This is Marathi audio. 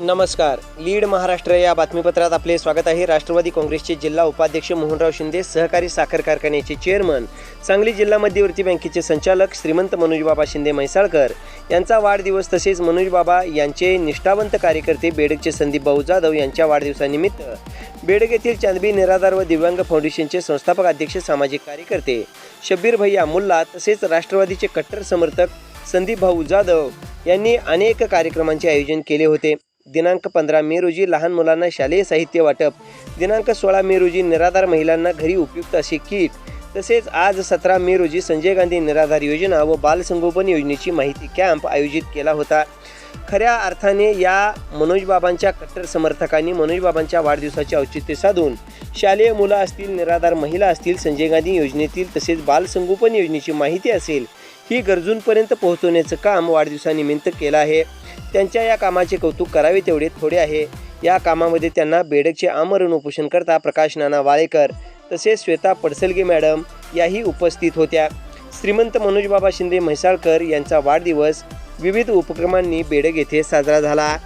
नमस्कार. लीड महाराष्ट्र या बातमीपत्रात आपले स्वागत आहे. राष्ट्रवादी काँग्रेसचे जिल्हा उपाध्यक्ष मोहनराव शिंदे सहकारी साखर कारखान्याचे चेअरमन सांगली जिल्हा मध्यवर्ती बँकेचे संचालक श्रीमंत मनोजबाबा शिंदे म्हैसाळकर यांचा वाढदिवस तसेच मनोजबाबा यांचे निष्ठावंत कार्यकर्ते बेडकचे संदीप भाऊ जाधव यांच्या वाढदिवसानिमित्त बेडग येथील चांदबी निराधार व दिव्यांग फाउंडेशनचे संस्थापक अध्यक्ष सामाजिक कार्यकर्ते शब्बीर भैया मुल्ला तसेच राष्ट्रवादीचे कट्टर समर्थक संदीप भाऊ जाधव यांनी अनेक कार्यक्रमांचे आयोजन केले होते. दिनांक पंधरा मे रोजी लहान मुलांना शालेय साहित्य वाटप. दिनांक सोळा मे रोजी निराधार महिलांना घरी उपयुक्त असे किट. तसेच आज सतरा मे रोजी संजय गांधी निराधार योजना व बालसंगोपन योजनेची माहिती कॅम्प आयोजित केला होता. खऱ्या अर्थाने या मनोजबाबांच्या कट्टर समर्थकांनी मनोजबाबांच्या वाढदिवसाचे औचित्य साधून शालेय मुलं असतील निराधार महिला असतील संजय गांधी योजनेतील तसेच बालसंगोपन योजनेची माहिती असेल ही गरजूंपर्यंत पोहोचवण्याचं काम वाढदिवसानिमित्त केलं आहे. त्यांच्या या कामाचे कौतुक करावे तेवढे थोडे आहे. या कामामध्ये त्यांना बेडकचे आमरण उपोषण करता प्रकाश नाना वाळेकर तसेच श्वेता पडसलगे मॅडम याही उपस्थित होत्या. श्रीमंत मनोजबाबा शिंदे म्हैसाळकर यांचा वाढदिवस विविध उपक्रमांनी बेडग येथे साजरा झाला.